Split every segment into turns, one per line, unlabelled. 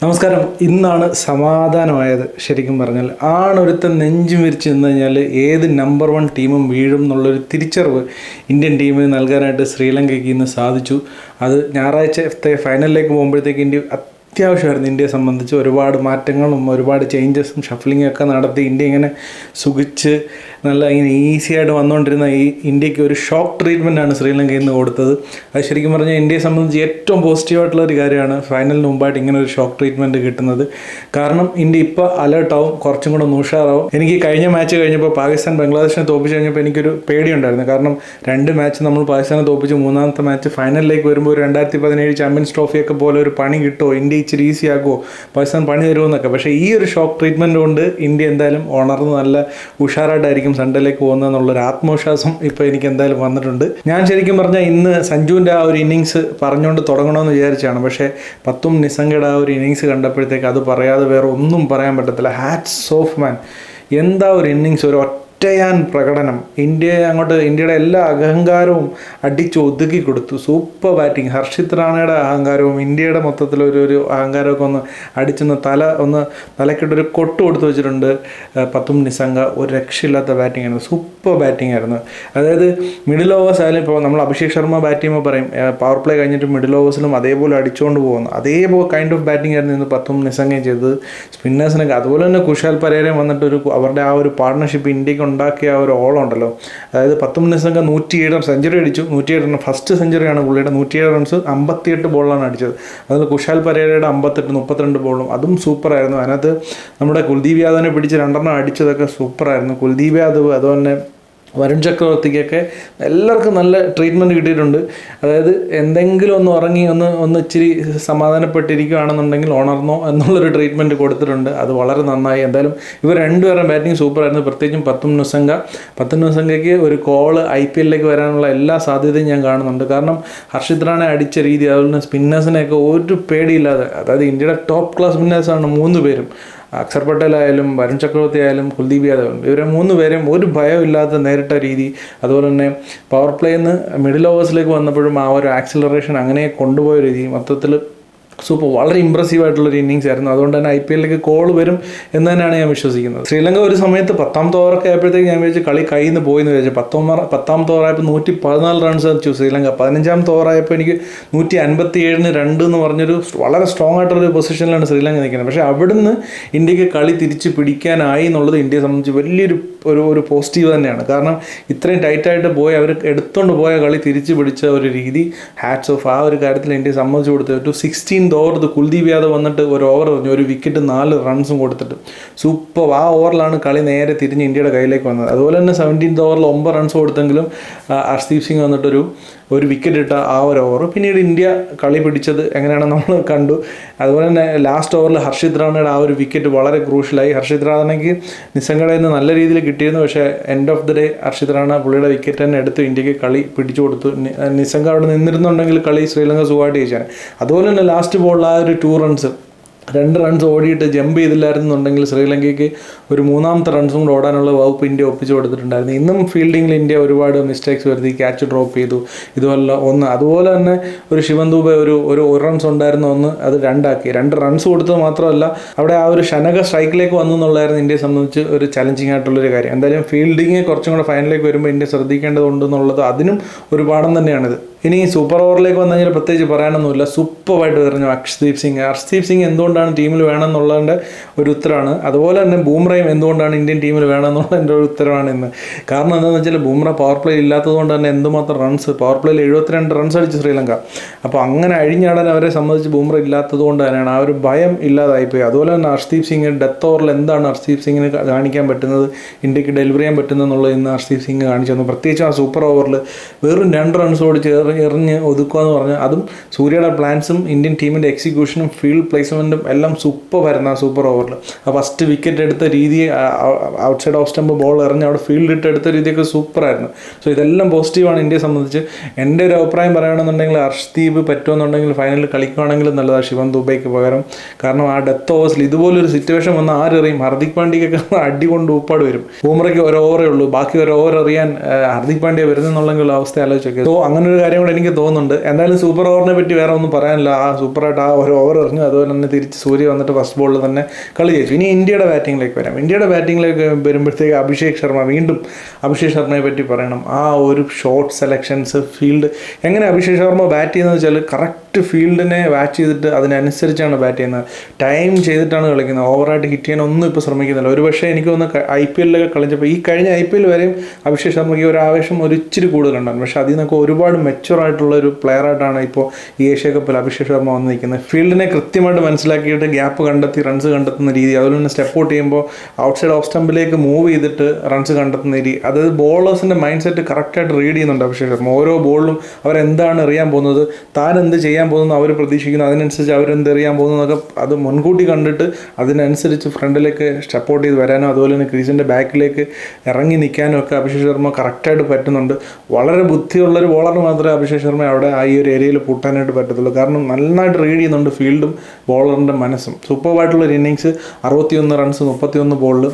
നമസ്കാരം. ഇന്നാണ് സമാധാനമായത് ശരിക്കും പറഞ്ഞാൽ. ആണൊരുത്തൻ നെഞ്ചും വിരിച്ച് നിന്ന് കഴിഞ്ഞാൽ ഏത് നമ്പർ വൺ ടീമും വീഴും എന്നുള്ളൊരു തിരിച്ചറിവ് ഇന്ത്യൻ ടീമിന് നൽകാനായിട്ട് ശ്രീലങ്കയ്ക്ക് ഇന്ന് സാധിച്ചു. അത് ഞായറാഴ്ചത്തെ ഫൈനലിലേക്ക് പോകുമ്പോഴത്തേക്ക് ഇന്ത്യ അത്യാവശ്യമായിരുന്നു ഇന്ത്യയെ സംബന്ധിച്ച് ഒരുപാട് മാറ്റങ്ങളും ഒരുപാട് ചേഞ്ചസും ഷഫ്ലിങ്ങും ഒക്കെ നടത്തി ഇന്ത്യ ഇങ്ങനെ സുഖിച്ച് നല്ല ഇങ്ങനെ ഈസിയായിട്ട് വന്നുകൊണ്ടിരുന്ന ഈ ഇന്ത്യയ്ക്ക് ഒരു ഷോക്ക് ട്രീറ്റ്മെന്റാണ് ശ്രീലങ്കയിൽ നിന്ന് കൊടുത്തത്. അത് ശരിക്കും പറഞ്ഞാൽ ഇന്ത്യയെ സംബന്ധിച്ച് ഏറ്റവും പോസിറ്റീവായിട്ടുള്ള ഒരു കാര്യമാണ് ഫൈനലിന് മുമ്പായിട്ട് ഇങ്ങനെ ഒരു ഷോക്ക് ട്രീറ്റ്മെന്റ് കിട്ടുന്നത്. കാരണം ഇന്ത്യ ഇപ്പോൾ അലേർട്ടാവും കുറച്ചും കൂടെ ഉഷാറാവും. എനിക്ക് കഴിഞ്ഞ മാച്ച് കഴിഞ്ഞപ്പോൾ പാകിസ്ഥാൻ ബംഗ്ലാദേശിനെ തോപ്പിച്ച് കഴിഞ്ഞപ്പോൾ എനിക്കൊരു പേടിയുണ്ടായിരുന്നു. കാരണം രണ്ട് മാച്ച് നമ്മൾ പാകിസ്ഥാനെ തോപ്പിച്ച് മൂന്നാമത്തെ മാച്ച് ഫൈനലിലേക്ക് വരുമ്പോൾ രണ്ടായിരത്തി പതിനേഴ് ചാമ്പ്യൻസ് ട്രോഫിയൊക്കെ പോലെ ഒരു പണി കിട്ടുമോ? ഇന്ത്യ ഇച്ചിരി ഈസി ആക്കുമോ പാകിസ്ഥാൻ പണി തരുമെന്നൊക്കെ പക്ഷേ ഈ ഒരു ഷോക്ക് ട്രീറ്റ്മെന്റ് കൊണ്ട് ഇന്ത്യ എന്തായാലും ഉണർന്ന് നല്ല ഉഷാറായിട്ടായിരിക്കും സൺഡേയിലേക്ക് പോകുന്നതെന്നുള്ളൊരു ആത്മവിശ്വാസം ഇപ്പോൾ എനിക്ക് എന്തായാലും വന്നിട്ടുണ്ട്. ഞാൻ ശരിക്കും പറഞ്ഞാൽ ഇന്ന് സഞ്ജുവിന്റെ ആ ഒരു ഇന്നിങ്സ് പറഞ്ഞുകൊണ്ട് തുടങ്ങണമെന്ന് വിചാരിച്ചാണ്. പക്ഷേ പത്തും നിസംഗയുടെ ആ ഒരു ഇന്നിങ്സ് കണ്ടപ്പോഴത്തേക്ക് അത് പറയാതെ വേറെ ഒന്നും പറയാൻ പറ്റത്തില്ല. ഹാറ്റ്സ് ഓഫ് മാൻ എന്താ ഒരു ഇന്നിങ്സ് ഒരു ഒറ്റയാൻ പ്രകടനം. ഇന്ത്യയെ അങ്ങോട്ട് ഇന്ത്യയുടെ എല്ലാ അഹങ്കാരവും അടിച്ചു ഒതുക്കി കൊടുത്തു. Super batting. ഹർഷിത് റാണയുടെ അഹങ്കാരവും ഇന്ത്യയുടെ മൊത്തത്തിൽ ഒരു ഒരു അഹങ്കാരമൊക്കെ ഒന്ന് അടിച്ചൊന്ന് തല ഒന്ന് തലക്കിട്ടൊരു കൊട്ട് കൊടുത്തു വെച്ചിട്ടുണ്ട്. പത്തും നിസംഗ ഒരു രക്ഷയില്ലാത്ത ബാറ്റിംഗ് ആയിരുന്നു. സൂപ്പർ ബാറ്റിംഗ് ആയിരുന്നു. അതായത് മിഡിൽ ഓവേഴ്സ് ആയാലും ഇപ്പോൾ നമ്മൾ അഭിഷേക് ശർമ്മ ബാറ്റ് ചെയ്യുമ്പോൾ പറയും പവർ പ്ലേ കഴിഞ്ഞിട്ട് മിഡിൽ ഓവേഴ്സിലും അതേപോലെ അടിച്ചുകൊണ്ട് പോകുന്നു. അതേപോലെ കൈൻഡ് ഓഫ് ബാറ്റിംഗ് ആയിരുന്നു ഇന്ന് പത്തും നിസംഗയും ചെയ്തത്. സ്പിന്നേഴ്സിനൊക്കെ അതുപോലെ തന്നെ കുശാൽ പരേരയും വന്നിട്ട് ഒരു അവരുടെ ആ ഒരു പാർട്ണർഷിപ്പ് ഇന്ത്യയ്ക്ക് ഉണ്ടാക്കിയ ആ ഒരു ഓളം ഉണ്ടല്ലോ അതായത് മിനിറ്റ് നിസംഗ നൂറ്റിയേഴ് റൺസ് സെഞ്ചുറി അടിച്ചു. നൂറ്റിയേഴ് റൺ ഫസ്റ്റ് സെഞ്ചുറിയാണ് പുള്ളിയുടെ. നൂറ്റിയേഴ് റൺസ് അമ്പത്തിയെട്ട് ബോളാണ് അടിച്ചത്. അതിൽ കുശാൽ പരേരയുടെ അമ്പത്തെട്ട് മുപ്പത്തിരണ്ട് ബോളും അതും സൂപ്പറായിരുന്നു അതിനകത്ത് നമ്മുടെ കുൽദീപ് യാദവിനെ പിടിച്ച് രണ്ടെണ്ണം അടിച്ചതൊക്കെ സൂപ്പറായിരുന്നു കുൽദീപ് യാദവ് അതുപോലെ വരുൺ ചക്രവർത്തിക്കൊക്കെ എല്ലാവർക്കും നല്ല ട്രീറ്റ്മെന്റ് കിട്ടിയിട്ടുണ്ട്. അതായത് എന്തെങ്കിലും ഒന്ന് ഉറങ്ങി ഒന്ന് ഒന്ന് ഇച്ചിരി സമാധാനപ്പെട്ടിരിക്കുകയാണെന്നുണ്ടെങ്കിൽ ഉണർന്നോ എന്നുള്ളൊരു ട്രീറ്റ്മെന്റ് കൊടുത്തിട്ടുണ്ട്. അത് വളരെ നന്നായി. എന്തായാലും ഇവർ രണ്ടുപേരും ബാറ്റിംഗ് സൂപ്പറായിരുന്നു പ്രത്യേകിച്ചും പത്തും നുസംഗ. പത്തും നുസംഗയ്ക്ക് ഒരു കോൾ ഐ പി എല്ലിലേക്ക് വരാനുള്ള എല്ലാ സാധ്യതയും ഞാൻ കാണുന്നുണ്ട്. കാരണം ഹർഷിത് റാണെ അടിച്ച രീതി അതുപോലെ തന്നെ സ്പിന്നേഴ്സിനെയൊക്കെ ഒരു പേടിയില്ലാതെ അതായത് ഇന്ത്യയുടെ ടോപ്പ് ക്ലാസ് സ്പിന്നേഴ്സാണ് മൂന്ന് പേരും. അക്ഷർ പട്ടേൽ ആയാലും വരുൺ ചക്രവർത്തി ആയാലും കുൽദീപ് യാദവ് ഇവരെ മൂന്ന് പേരും ഒരു ഭയമില്ലാത്ത നേരിട്ട രീതി. അതുപോലെ തന്നെ പവർ പ്ലേന്ന് മിഡിൽ ഓവേഴ്സിലേക്ക് വന്നപ്പോഴും ആ ഒരു ആക്സിലറേഷൻ അങ്ങനെ കൊണ്ടുപോയ രീതി. മൊത്തത്തിൽ സൂപ്പർ. വളരെ ഇമ്പ്രസീവ് ആയിട്ടുള്ള ഒരു ഇന്നിങ്സ് ആയിരുന്നു. അതുകൊണ്ട് തന്നെ ഐ പി എല്ലിലേക്ക് കോൾ വരും എന്ന് തന്നെയാണ് ഞാൻ വിശ്വസിക്കുന്നത്. ശ്രീലങ്ക ഒരു സമയത്ത് പത്താമത്തെ ഓവറൊക്കെ ആയപ്പോഴത്തേക്ക് ഞാൻ വിചാരിച്ചു കളി കയ്യിൽ നിന്ന് പോയി എന്ന് വിചാരിച്ചു പത്തൊമ്പത് പത്താമത്തെ ഓവറായപ്പോൾ നൂറ്റി പതിനാല് റൺസ് അടിച്ചു ശ്രീലങ്ക. പതിനഞ്ചാമത്തെ ഓവറായപ്പോൾ എനിക്ക് നൂറ്റി അൻപത്തി ഏഴിന് രണ്ട് എന്ന് പറഞ്ഞൊരു വളരെ സ്ട്രോങ് ആയിട്ടുള്ള പൊസിഷനിലാണ് ശ്രീലങ്ക നിൽക്കുന്നത്. പക്ഷേ അവിടുന്ന് ഇന്ത്യയ്ക്ക് കളി തിരിച്ച് പിടിക്കാനായി എന്നുള്ളത് ഇന്ത്യയെ സംബന്ധിച്ച് വലിയൊരു ഒരു ഒരു പോസിറ്റീവ് തന്നെയാണ്. കാരണം ഇത്രയും ടൈറ്റായിട്ട് പോയി അവർ എടുത്തുകൊണ്ട് പോയ കളി തിരിച്ച് പിടിച്ച ഒരു രീതി ഹാറ്റ്സ് ഓഫ് ആ ഒരു കാര്യത്തിൽ ഇന്ത്യയെ സംബന്ധിച്ച് കൊടുത്ത ഒരു സിക്സ്റ്റീൻത് ഓവർ കുൽദീപ് യാദവ് വന്നിട്ട് ഒരു ഓവർ എറിഞ്ഞു ഒരു വിക്കറ്റ് നാല് റൺസും കൊടുത്തിട്ട്. സൂപ്പർ. ആ ഓവറിലാണ് കളി നേരെ തിരിഞ്ഞ് ഇന്ത്യയുടെ കയ്യിലേക്ക് വന്നത്. അതുപോലെ തന്നെ സെവന്റീൻത് ഓവറിൽ ഒമ്പത് റൺസ് കൊടുത്തെങ്കിലും ഹർദീപ് സിംഗ് വന്നിട്ടൊരു ഒരു വിക്കറ്റ് ഇട്ട ആ ഒരു ഓവർ പിന്നീട് ഇന്ത്യ കളി പിടിച്ചത് എങ്ങനെയാണ് നമ്മൾ കണ്ടു. അതുപോലെ തന്നെ ലാസ്റ്റ് ഓവറിൽ ഹർഷിത് റാണയുടെ ആ ഒരു വിക്കറ്റ് വളരെ ക്രൂഷ്യലായി ഹർഷിത് റാണയ്ക്ക് നിസ്സംഗടയിൽ നിന്ന് നല്ല രീതിയിൽ കിട്ടിയിരുന്നു. പക്ഷേ end of the day Harshit Rana പുള്ളിയുടെ വിക്കറ്റ് തന്നെ എടുത്ത് ഇന്ത്യയ്ക്ക് കളി പിടിച്ചു കൊടുത്തു. നിസ്സംഗ അവിടെ നിന്നിരുന്നുണ്ടെങ്കിൽ കളി ശ്രീലങ്ക സുഖമായിട്ട് ജയിച്ചാണ്. അതുപോലെ തന്നെ ലാസ്റ്റ് ബോളിൽ ആ ഒരു ടു റൺസ് രണ്ട് റൺസ് ഓടിയിട്ട് ജമ്പ് ചെയ്തില്ലായിരുന്നുണ്ടെങ്കിൽ ശ്രീലങ്കയ്ക്ക് ഒരു മൂന്നാമത്തെ റൺസും കൂടെ ഓടാനുള്ള വകുപ്പ് ഇന്ത്യ ഒപ്പിച്ചു കൊടുത്തിട്ടുണ്ടായിരുന്നു. ഇന്നും ഫീൽഡിങ്ങിൽ ഇന്ത്യ ഒരുപാട് മിസ്റ്റേക്സ് വരുത്തി ക്യാച്ച് ഡ്രോപ്പ് ചെയ്തു ഇതുപോലെ ഒന്ന്. അതുപോലെ തന്നെ ഒരു ശിവൻ ദൂബെ ഒരു ഒരു റൺസ് ഉണ്ടായിരുന്ന ഒന്ന് അത് രണ്ടാക്കി. രണ്ട് റൺസ് കൊടുത്തത് മാത്രമല്ല അവിടെ ആ ഒരു ഷനക സ്ട്രൈക്കിലേക്ക് വന്നു എന്നുള്ളതായിരുന്നു ഇന്ത്യയെ സംബന്ധിച്ച് ഒരു ചലഞ്ചിങ് ആയിട്ടുള്ളൊരു കാര്യം. എന്തായാലും ഫീൽഡിങ് കുറച്ചും കൂടെ ഫൈനലിലേക്ക് വരുമ്പോൾ ഇന്ത്യ ശ്രദ്ധിക്കേണ്ടതുണ്ടെന്നുള്ളത് അതിനും ഒരു പാഠം തന്നെയാണിത്. ഇനി സൂപ്പർ ഓവറിലേക്ക് വന്നു കഴിഞ്ഞാൽ പ്രത്യേകിച്ച് പറയാനൊന്നുമില്ല. സൂപ്പറായിട്ട് എറിഞ്ഞു അക്ഷദീപ് സിംഗ്. അർഷ്ദീപ് സിംഗ് എന്തുകൊണ്ടാണ് ടീമിൽ വേണമെന്നുള്ളതിന്റെ ഒരു ഉത്തരമാണ് അതുപോലെ തന്നെ ബൂംറയും എന്തുകൊണ്ടാണ് ഇന്ത്യൻ ടീമിൽ വേണമെന്നുള്ളതിന്റെ ഒരു ഉത്തരമാണ് ഇന്ന്. കാരണം എന്താണെന്ന് വെച്ചാൽ ബൂംറ പവർ പ്ലേ ഇല്ലാത്തത് കൊണ്ട് തന്നെ എന്തുമാത്രം റൺസ് പവർ പ്ലേയിൽ എഴുപത്തിരണ്ട് റൺസ് അടിച്ചു ശ്രീലങ്ക. അപ്പോൾ അങ്ങനെ അഴിഞ്ഞാടാൻ അവരെ സംബന്ധിച്ച് ബൂംറ ഇല്ലാത്തത് കൊണ്ട് തന്നെയാണ്. ആ ഒരു ഭയം ഇല്ലാതായിപ്പോയി. അതുപോലെ തന്നെ അർഷ്ദീപ് സിംഗ് ഡെത്ത് ഓവറിൽ എന്താണ് അർഷ്ദീപ് സിംഗിന് കാണിക്കാൻ പറ്റുന്നത്? ഇന്ത്യയ്ക്ക് ഡെലിവറി ചെയ്യാൻ പറ്റുന്നത് എന്നുള്ളത് ഇന്ന് അർഷ്ദീപ് സിംഗ് കാണിച്ചു തന്നു. പ്രത്യേകിച്ച് ആ സൂപ്പർ ഓവറിൽ വെറും രണ്ട് റൺസ് ഓടിച്ച് എറിഞ്ഞ് ഒതുക്കുക എന്ന് പറഞ്ഞാൽ അതും സൂര്യയുടെ പ്ലാൻസും ഇന്ത്യൻ ടീമിന്റെ എക്സിക്യൂഷനും ഫീൽഡ് പ്ലേസ്മെന്റും എല്ലാം സൂപ്പർ വരുന്ന ആ സൂപ്പർ ഓവറിൽ ആ ഫസ്റ്റ് വിക്കറ്റ് എടുത്ത രീതി outside off stump ball എറിഞ്ഞ് അവിടെ ഫീൽഡ് ഇട്ട് എടുത്ത രീതിയൊക്കെ സൂപ്പറായിരുന്നു സോ ഇതെല്ലാം പോസിറ്റീവാണ് ഇന്ത്യയെ സംബന്ധിച്ച്. എന്റെ ഒരു അഭിപ്രായം പറയുകയാണെന്നുണ്ടെങ്കിൽ അർഷ്ദീപ് പറ്റുമെന്നുണ്ടെങ്കിൽ ഫൈനലിൽ കളിക്കുകയാണെങ്കിലും നല്ലതാണ് ശിവൻ ദുബൈക്ക് പകരം. കാരണം ആ ഡെത്ത് ഓവേഴ്സിൽ ഇതുപോലൊരു സിറ്റുവേഷൻ വന്ന് ആരെറിയും? ഹർദിക് പാണ്ഡ്യക്കൊക്കെ അടി കൊണ്ട് ഊപ്പാട് വരും. ബൂമറയ്ക്ക് ഒരു ഓവറേ ഉള്ളൂ. ബാക്കി ഒരു ഓവർ അറിയാൻ ഹർദിക് പാണ്ഡ്യ വരുന്നെന്നുള്ളെങ്കിൽ അവസ്ഥ ആലോചിച്ചൊക്കെ. സോ അങ്ങനെ ഒരു കാര്യം കാര്യം കൂടെ എനിക്ക് തോന്നുന്നുണ്ട്. എന്തായാലും സൂപ്പർ ഓവറിനെ പറ്റി വേറെ ഒന്നും പറയാനില്ല. ആ സൂപ്പറായിട്ട് ആ ഒരു ഓവർ എറിഞ്ഞു. അതുപോലെ തന്നെ തിരിച്ച് സൂര്യ വന്നിട്ട് ഫസ്റ്റ് ബോളിൽ തന്നെ കളി ജയിച്ചു. ഇനി ഇന്ത്യയുടെ ബാറ്റിങ്ങിലേക്ക് വരാം. ഇന്ത്യയുടെ ബാറ്റിങ്ങിലേക്ക് വരുമ്പോഴത്തേക്ക് അഭിഷേക് ശർമ്മ വീണ്ടും അഭിഷേക് ശർമ്മയെ പറ്റി പറയണം. ആ ഒരു ഷോർട്ട് സെലക്ഷൻസ് ഫീൽഡ് എങ്ങനെ അഭിഷേക് ശർമ്മ ബാറ്റ് ചെയ്യുന്നത് വെച്ചാൽ കറക്റ്റ് ഫീൽഡിനെ വാച്ച് ചെയ്തിട്ട് അതിനനുസരിച്ചാണ് ബാറ്റ് ചെയ്യുന്നത്. ടൈം ചെയ്തിട്ടാണ് കളിക്കുന്നത്. ഓവറായിട്ട് ഹിറ്റ് ചെയ്യാൻ ഒന്നും ഇപ്പോൾ ശ്രമിക്കുന്നില്ല. ഒരു പക്ഷേ എനിക്ക് തോന്നുന്നു ഐ പി എല്ലിലൊക്കെ കളിച്ചപ്പോൾ ഈ കഴിഞ്ഞ ഐ പി എൽ വരെയും അഭിഷേക് ശർമ്മയ്ക്ക് ഒരു ആവേശം ഒരു ഇച്ചിരി കൂടുതലുണ്ടായിരുന്നു പക്ഷേ അതിൽ നിന്നൊക്കെ ഒരുപാട് മെച്ചുവർ ആയിട്ടുള്ള ഒരു പ്ലെയർ ആയിട്ടാണ് ഇപ്പോൾ ഈ ഏഷ്യ കപ്പിൽ അഭിഷേക് ശർമ്മ വന്ന് നിൽക്കുന്നത് ഫീൽഡിനെ കൃത്യമായിട്ട് മനസ്സിലാക്കിയിട്ട് ഗ്യാപ്പ് കണ്ടെത്തി റൺസ് കണ്ടെത്തുന്ന രീതി അതുപോലെ തന്നെ സ്റ്റെപ്പ് ഔട്ട് ചെയ്യുമ്പോൾ ഔട്ട് സൈഡ് ഓഫ് സ്റ്റമ്പിലേക്ക് മൂവ് ചെയ്തിട്ട് റൺസ് കണ്ടെത്തുന്ന രീതി. അതായത് ബോളേഴ്സിന്റെ മൈൻഡ് സെറ്റ് കറക്റ്റായിട്ട് റീഡ് ചെയ്യുന്നുണ്ട് അഭിഷേക് ശർമ്മ. ഓരോ ബോളിലും അവരെന്താണ് അറിയാൻ പോകുന്നത്? താൻ എന്ത് ചെയ്യാൻ പോകുന്നു അവർ പ്രതീക്ഷിക്കുന്നു. അതിനനുസരിച്ച് അവരെന്ത് എറിയാൻ പോകുന്നു എന്നൊക്കെ അത് മുൻകൂട്ടി കണ്ടിട്ട് അതിനനുസരിച്ച് ഫ്രണ്ടിലേക്ക് സ്റ്റെപ്പ് ഔട്ട് ചെയ്ത് വരാനോ അതുപോലെ തന്നെ ക്രീസിന്റെ ബാക്കിലേക്ക് ഇറങ്ങി നിൽക്കാനും ഒക്കെ അഭിഷേക് ശർമ്മ കറക്റ്റായിട്ട് പറ്റുന്നുണ്ട്. വളരെ ബുദ്ധിയുള്ളൊരു ബോളർ മാത്രമേ അഭിഷേക് ശർമ്മ അവിടെ ആ ഈ ഒരു ഏരിയയിൽ പൂട്ടാനായിട്ട് പറ്റത്തുള്ളൂ. കാരണം നന്നായിട്ട് റീഡ് ചെയ്യുന്നുണ്ട് ഫീൽഡും ബോളറിന്റെ മനസ്സും. സൂപ്പർവായിട്ടുള്ളൊരു ഇന്നിങ്സ് അറുപത്തിയൊന്ന് റൺസ് മുപ്പത്തിയൊന്ന് ബോളിൽ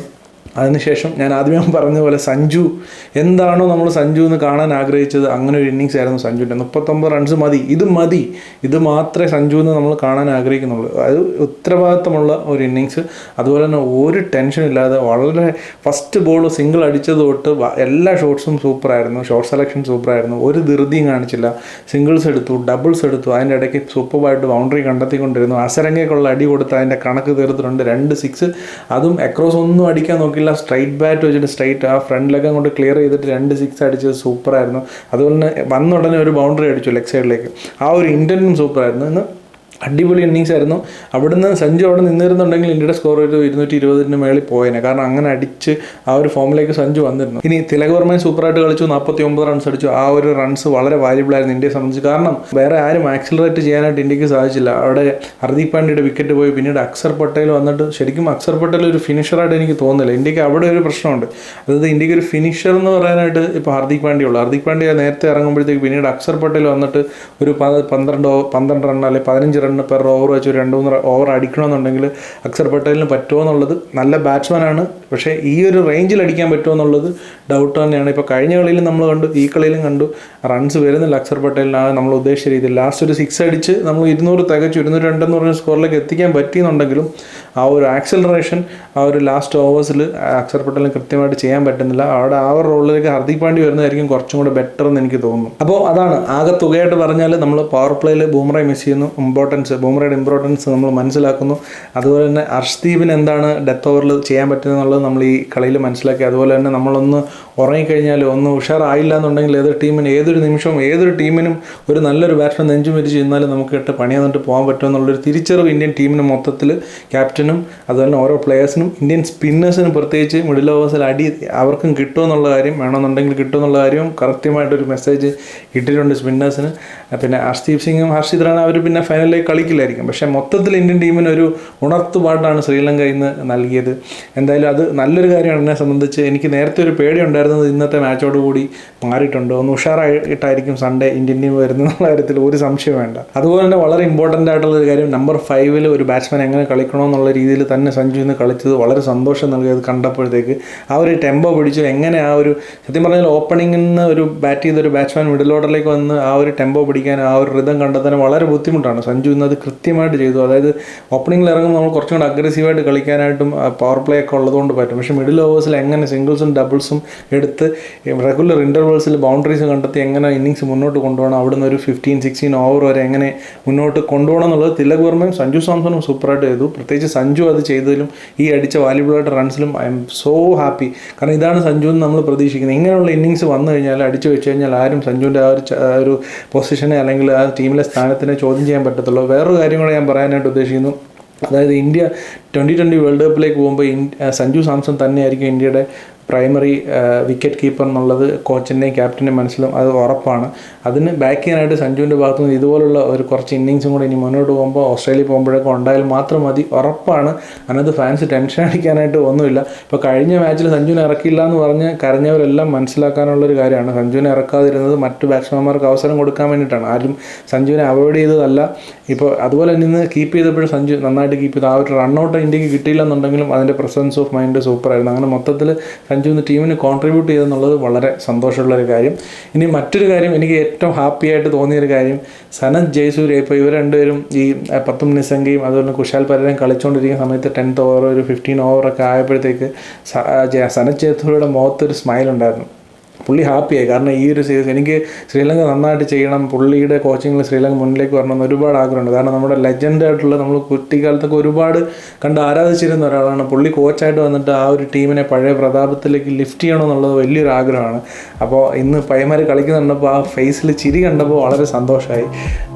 അതിനുശേഷം ഞാൻ ആദ്യമേ പറഞ്ഞ പോലെ സഞ്ജു എന്താണോ നമ്മൾ സഞ്ജു എന്ന് കാണാൻ ആഗ്രഹിച്ചത് അങ്ങനെ ഒരു ഇന്നിങ്സ് ആയിരുന്നു സഞ്ജുവിന്റെ. മുപ്പത്തൊമ്പത് റൺസ് മതി ഇത് മതി ഇത് മാത്രമേ സഞ്ജു എന്ന് നമ്മൾ കാണാൻ ആഗ്രഹിക്കുന്നുള്ളൂ. അത് ഉത്തരവാദിത്തമുള്ള ഒരു ഇന്നിങ്സ് അതുപോലെ തന്നെ ഒരു ടെൻഷൻ ഇല്ലാതെ വളരെ ഫസ്റ്റ് ബോൾ സിംഗിൾ അടിച്ചത് തൊട്ട് എല്ലാ ഷോട്ട്സും സൂപ്പറായിരുന്നു ഷോട്ട് സെലക്ഷൻ സൂപ്പറായിരുന്നു ഒരു ധൃതിയും കാണിച്ചില്ല. സിംഗിൾസ് എടുത്തു ഡബിൾസ് എടുത്തു. അതിന്റെ ഇടയ്ക്ക് സൂപ്പറായിട്ട് ബൗണ്ടറി കണ്ടെത്തിക്കൊണ്ടിരുന്നു. അസരങ്ങയ്ക്കുള്ള അടി കൊടുത്ത് അതിന്റെ കണക്ക് തീർത്തിട്ടുണ്ട്. രണ്ട് സിക്സ് അതും അക്രോസ് ഒന്നും അടിക്കാൻ നോക്കില്ല. സ്ട്രൈറ്റ് ബാറ്റ് വെച്ചിട്ട് സ്ട്രൈറ്റ് ആ ഫ്രണ്ട് ലെഗ് കൊണ്ട് ക്ലിയർ ചെയ്തിട്ട് രണ്ട് സിക്സ് അടിച്ചത് സൂപ്പറായിരുന്നു അതുപോലെ തന്നെ വന്ന ഉടനെ ഒരു ബൗണ്ടറി അടിച്ചു ലെഗ് സൈഡിലേക്ക് ആ ഒരു ഇന്റന്റും സൂപ്പറായിരുന്നു ഇന്ന് അടിപൊളി ഇന്നിങ്സ് ആയിരുന്നു. അവിടുന്ന് സഞ്ജു അവിടെ നിന്നിരുന്നുണ്ടെങ്കിൽ ഇന്ത്യയുടെ സ്കോർ ഒരു ഇരുന്നൂറ്റി ഇരുപതിന് മേളിൽ പോയേനെ. കാരണം അങ്ങനെ അടിച്ച് ആ ഒരു ഫോമിലേക്ക് സഞ്ജു വന്നിരുന്നു. ഇനി തിലകവർമ്മയും സൂപ്പറായിട്ട് കളിച്ചു. നാൽപ്പത്തി ഒമ്പത് റൺസ് അടിച്ചു. ആ ഒരു റൺസ് വളരെ വാല്യബിൾ ആയിരുന്നു ഇന്ത്യയെ സംബന്ധിച്ച്. കാരണം വേറെ ആരും ആക്സിലറേറ്റ് ചെയ്യാനായിട്ട് ഇന്ത്യയ്ക്ക് സാധിച്ചില്ല. അവിടെ ഹർദീപ് പാണ്ഡ്യയുടെ വിക്കറ്റ് പോയി. പിന്നീട് അക്സർ പട്ടേൽ വന്നിട്ട് ശരിക്കും അക്സർ പട്ടേൽ ഒരു ഫിനിഷറായിട്ട് എനിക്ക് തോന്നുന്നില്ല. ഇന്ത്യയ്ക്ക് അവിടെ ഒരു പ്രശ്നമുണ്ട്. അതായത് ഇന്ത്യയ്ക്ക് ഒരു ഫിനിഷർ എന്ന് പറയാനായിട്ട് ഇപ്പോൾ ഹർദീപ് പാണ്ഡ്യ ഉള്ളൂ. ഹർദീപ് പാണ്ഡ്യ നേരത്തെ ഇറങ്ങുമ്പോഴത്തേക്ക് പിന്നീട് അക്സർ പട്ടേൽ വന്നിട്ട് ഒരു പന്ത്രണ്ടോ പന്ത്രണ്ട് റൺ അല്ലെങ്കിൽ പതിനഞ്ച് റൺ പെർ ഓവർ വെച്ച് ഒരു രണ്ട് മൂന്ന് ഓവർ അടിക്കണമെന്നുണ്ടെങ്കിൽ അക്സർ പട്ടേലിന് പറ്റുമോ എന്നുള്ളത് നല്ല ബാറ്റ്സ്മാനാണ് പക്ഷേ ഈ ഒരു റേഞ്ചിൽ അടിക്കാൻ പറ്റുമോ എന്നുള്ളത് ഡൗട്ട് തന്നെയാണ്. ഇപ്പോൾ കഴിഞ്ഞ കളിയിലും നമ്മൾ കണ്ടു ഈ കളിയിലും കണ്ടു. റൺസ് വരുന്നില്ല അക്സർ പട്ടേലിനാണ് നമ്മൾ ഉദ്ദേശിച്ച രീതിയിൽ ലാസ്റ്റ് ഒരു സിക്സ് അടിച്ച് നമ്മൾ ഇരുന്നൂറ് തികച്ചു ഇരുന്നൂറ് രണ്ടെന്ന് പറഞ്ഞ സ്കോറിലേക്ക് എത്തിക്കാൻ പറ്റിയെന്നുണ്ടെങ്കിലും ആ ഒരു ആക്സലറേഷൻ ആ ഒരു ലാസ്റ്റ് ഓവേഴ്സിൽ അക്സർ പട്ടേലിന് കൃത്യമായിട്ട് ചെയ്യാൻ പറ്റുന്നില്ല. അവിടെ ആ ഒരു റോളിലേക്ക് ഹർദിക് പാണ്ഡ്യ വരുന്നതായിരിക്കും കുറച്ചും കൂടെ ബെറ്റർ എന്ന് എനിക്ക് തോന്നുന്നു. അപ്പോൾ അതാണ് ആകെ തുകയായിട്ട് പറഞ്ഞാൽ നമ്മൾ പവർ പ്ലേയിൽ ബൂമറെ മിസ് ചെയ്യുന്നു. ഇമ്പോർട്ടൻസ് ബൂമറയുടെ ഇമ്പോർട്ടൻസ് നമ്മൾ മനസ്സിലാക്കുന്നു. അതുപോലെ തന്നെ അർഷ്ദീപിന് എന്താണ് ഡെത്ത് ഓവറിൽ ചെയ്യാൻ പറ്റുന്നത് എന്നുള്ളത് നമ്മൾ ഈ കളിയിൽ മനസ്സിലാക്കി. അതുപോലെ തന്നെ നമ്മളൊന്ന് ഉറങ്ങിക്കഴിഞ്ഞാൽ ഒന്ന് ഉഷാറായില്ല എന്നുണ്ടെങ്കിൽ ഏതൊരു ടീമിന് ഏതൊരു നിമിഷവും ഏതൊരു ടീമിനും ഒരു നല്ലൊരു ബാറ്റ്സ്മാൻ നെഞ്ചു മരിച്ച് ചെന്നാലും നമുക്ക് ഇട്ട് പണി തന്നിട്ട് പോകാൻ പറ്റുമെന്നുള്ളൊരു തിരിച്ചറിവ് ഇന്ത്യൻ ടീമിന് മൊത്തത്തിൽ ക്യാപ്റ്റനും അതുപോലെ തന്നെ ഓരോ പ്ലെയേഴ്സിനും ഇന്ത്യൻ സ്പിന്നേഴ്സിനും പ്രത്യേകിച്ച് മിഡിൽ ഓവേഴ്സിൽ അടി അവർക്കും കിട്ടുമെന്നുള്ള കാര്യം വേണമെന്നുണ്ടെങ്കിൽ കിട്ടുമെന്നുള്ള കാര്യവും കൃത്യമായിട്ടൊരു മെസ്സേജ് കിട്ടിയിട്ടുണ്ട് സ്പിന്നേഴ്സിന് പിന്നെ ഹർഷ്ദീപ് സിംഗും ഹർഷിത് റാണ അവർ പിന്നെ ഫൈനലിലേക്ക് കളിക്കില്ലായിരിക്കും. പക്ഷേ മൊത്തത്തിൽ ഇന്ത്യൻ ടീമിന് ഒരു ഉണർത്തുപാട്ടാണ് ശ്രീലങ്ക ഇന്ന് നൽകിയത്. എന്തായാലും അത് നല്ലൊരു കാര്യമാണ് എന്നെ സംബന്ധിച്ച് എനിക്ക് നേരത്തെ ഒരു പേടി ഉണ്ടായിരുന്നത് ഇന്നത്തെ മാച്ചോട് കൂടി മാറിയിട്ടുണ്ട്? ഒന്ന് ഉഷാറായിട്ടായിരിക്കും സൺഡേ ഇന്ത്യൻ ടീം വരുന്ന കാര്യത്തിൽ ഒരു സംശയം വേണ്ട. അതുപോലെ തന്നെ വളരെ ഇമ്പോർട്ടന്റ് ആയിട്ടുള്ള ഒരു കാര്യം നമ്പർ ഫൈവിൽ ഒരു ബാറ്റ്സ്മാൻ എങ്ങനെ കളിക്കണമെന്നുള്ള രീതിയിൽ തന്നെ സഞ്ജു ഇന്ന് കളിച്ചത് വളരെ സന്തോഷം നൽകിയത് കണ്ടപ്പോഴത്തേക്ക് ആ ഒരു ടെമ്പോ പിടിച്ചു. എങ്ങനെ ആ ഒരു സത്യം പറഞ്ഞാൽ ഓപ്പണിംഗിൽ നിന്ന് ഒരു ബാറ്റ് ചെയ്ത ഒരു ബാറ്റ്സ്മാൻ മിഡിൽ ഓർഡറിലേക്ക് വന്ന് ആ ഒരു ടെമ്പോ പിടിക്കാൻ ആ ഒരു റിതം കണ്ടെത്താൻ വളരെ ബുദ്ധിമുട്ടാണ്. സഞ്ജു ഇന്ന് അത് കൃത്യമായിട്ട് ചെയ്തു. അതായത് ഓപ്പണിംഗിൽ ഇറങ്ങുമ്പോൾ നമ്മൾ കുറച്ചും കൂടെ അഗ്രസീവായിട്ട് കളിക്കാനായിട്ടും പവർ പ്ലേ ഒക്കെ ഉള്ളതുകൊണ്ട് പറ്റും. പക്ഷേ മിഡിൽ ഓവേഴ്സിൽ എങ്ങനെ സിംഗിൾസും ഡബിൾസും എടുത്ത് റെഗുലർ ഇന്റർവൽസിൽ ബൗണ്ടറീസ് കണ്ടെത്തി എങ്ങനെ ഇന്നിങ്സ് മുന്നോട്ട് കൊണ്ടുപോകണം അവിടുന്ന് ഒരു ഫിഫ്റ്റീൻ സിക്സ്റ്റീൻ ഓവർ വരെ എങ്ങനെ മുന്നോട്ട് കൊണ്ടുപോകണം എന്നുള്ളത് തിലക് വർമ്മയും സഞ്ജു സാംസണും സൂപ്പറായിട്ട് ചെയ്തു. പ്രത്യേകിച്ച് സഞ്ജു അത് ചെയ്തതിലും ഈ അടിച്ച വാല്യുബിളായിട്ട് റൺസിലും ഐ എം സോ ഹാപ്പി കാരണം ഇതാണ് സഞ്ജു എന്ന് നമ്മൾ പ്രതീക്ഷിക്കുന്നത്. ഇങ്ങനെയുള്ള ഇന്നിങ്സ് വന്നു കഴിഞ്ഞാൽ അടിച്ചു വെച്ച് കഴിഞ്ഞാൽ ആരും സഞ്ജുവിന്റെ ആ ഒരു ഒരു പൊസിഷനെ അല്ലെങ്കിൽ ആ ടീമിലെ സ്ഥാനത്തിനെ ചോദ്യം ചെയ്യാൻ പറ്റത്തുള്ളൂ. വേറൊരു കാര്യം കൂടെ ഞാൻ പറയാനായിട്ട് ഉദ്ദേശിക്കുന്നു. അതായത് ഇന്ത്യ ട്വന്റി ട്വന്റി വേൾഡ് കപ്പിലേക്ക് പോകുമ്പോൾ സഞ്ജു സാംസൺ തന്നെയായിരിക്കും ഇന്ത്യയുടെ പ്രൈമറി വിക്കറ്റ് കീപ്പർ എന്നുള്ളത് കോച്ചിന്റെയും ക്യാപ്റ്റന്റെയും മനസ്സിലും അത് ഉറപ്പാണ്. അതിന് ബാക്ക് ചെയ്യാനായിട്ട് സഞ്ജുവിന്റെ ഭാഗത്തു നിന്ന് ഇതുപോലുള്ള ഒരു കുറച്ച് ഇന്നിങ്സും കൂടി ഇനി മുന്നോട്ട് പോകുമ്പോൾ ഓസ്ട്രേലിയ പോകുമ്പോഴൊക്കെ ഉണ്ടായാൽ മാത്രം മതി. ഉറപ്പാണ്. അതിനകത്ത് ഫാൻസ് ടെൻഷൻ അടിക്കാനായിട്ട് ഒന്നുമില്ല. ഇപ്പോൾ കഴിഞ്ഞ മാച്ചിൽ സഞ്ജുവിനെ ഇറക്കില്ല എന്ന് പറഞ്ഞ് കരഞ്ഞവരെല്ലാം മനസ്സിലാക്കാനുള്ളൊരു കാര്യമാണ്. സഞ്ജുവിനെ ഇറക്കാതിരുന്നത് മറ്റു ബാറ്റ്സ്മാൻമാർക്ക് അവസരം കൊടുക്കാൻ വേണ്ടിയിട്ടാണ്. ആരും സഞ്ജുവിനെ അവോയ്ഡ് ചെയ്തതല്ല. ഇപ്പോൾ അതുപോലെ തന്നെ ഇന്ന് കീപ്പ് ചെയ്തപ്പോഴും സഞ്ജു നന്നായിട്ട് കീപ്പ് ചെയ്ത്. ആ ഒരു റൺ ഔട്ട് ഇന്ത്യയ്ക്ക് കിട്ടിയില്ലെന്നുണ്ടെങ്കിലും അതിന്റെ പ്രസൻസ് ഓഫ് മൈൻഡ് സൂപ്പറായിരുന്നു അങ്ങനെ മൊത്തത്തിൽ സഞ്ജു ഇന്ന് ടീമിന് കോൺട്രിബ്യൂട്ട് ചെയ്തെന്നുള്ളത് വളരെ സന്തോഷമുള്ള ഒരു കാര്യം. ഇനി മറ്റൊരു കാര്യം എനിക്ക് ഏറ്റവും ഹാപ്പി ആയിട്ട് തോന്നിയൊരു കാര്യം. സനത് ജയസൂര്യ ഇപ്പോൾ ഇവർ രണ്ടുപേരും ഈ പത്തും നിസംഗയും അതുപോലെ കുശാൽ പരരം കളിച്ചുകൊണ്ടിരിക്കുന്ന സമയത്ത് ടെൻത്ത് ഓവർ ഒരു ഫിഫ്റ്റീൻ ഓവറൊക്കെ ആയപ്പോഴത്തേക്ക് സനത് ജയസൂര്യയുടെ മുഖത്തൊരു സ്മൈൽ ഉണ്ടായിരുന്നു. പുള്ളി ഹാപ്പിയായി കാരണം ഈ ഒരു സീസൺ എനിക്ക് ശ്രീലങ്ക നന്നായിട്ട് ചെയ്യണം. പുള്ളിയുടെ കോച്ചിങ്ങിൽ ശ്രീലങ്ക മുന്നിലേക്ക് വരണമെന്ന് ഒരുപാട് ആഗ്രഹമുണ്ട്. കാരണം നമ്മുടെ ലെജൻഡായിട്ടുള്ള നമ്മൾ കുട്ടിക്കാലത്തൊക്കെ ഒരുപാട് കണ്ട് ആരാധിച്ചിരുന്ന ഒരാളാണ്. പുള്ളി കോച്ചായിട്ട് വന്നിട്ട് ആ ഒരു ടീമിനെ പഴയ പ്രതാപത്തിലേക്ക് ലിഫ്റ്റ് ചെയ്യണം എന്നുള്ളത് വലിയൊരു ആഗ്രഹമാണ്. അപ്പോൾ ഇന്ന് പയ്യന്മാർ കളിക്കുന്നുണ്ടപ്പോൾ ആ ഫേസിൽ ചിരി കണ്ടപ്പോൾ വളരെ സന്തോഷമായി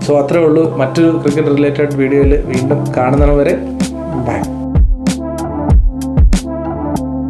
സോ അത്രേ ഉള്ളൂ. മറ്റൊരു ക്രിക്കറ്റ് റിലേറ്റഡ് വീഡിയോയിൽ വീണ്ടും കാണുന്നവരെ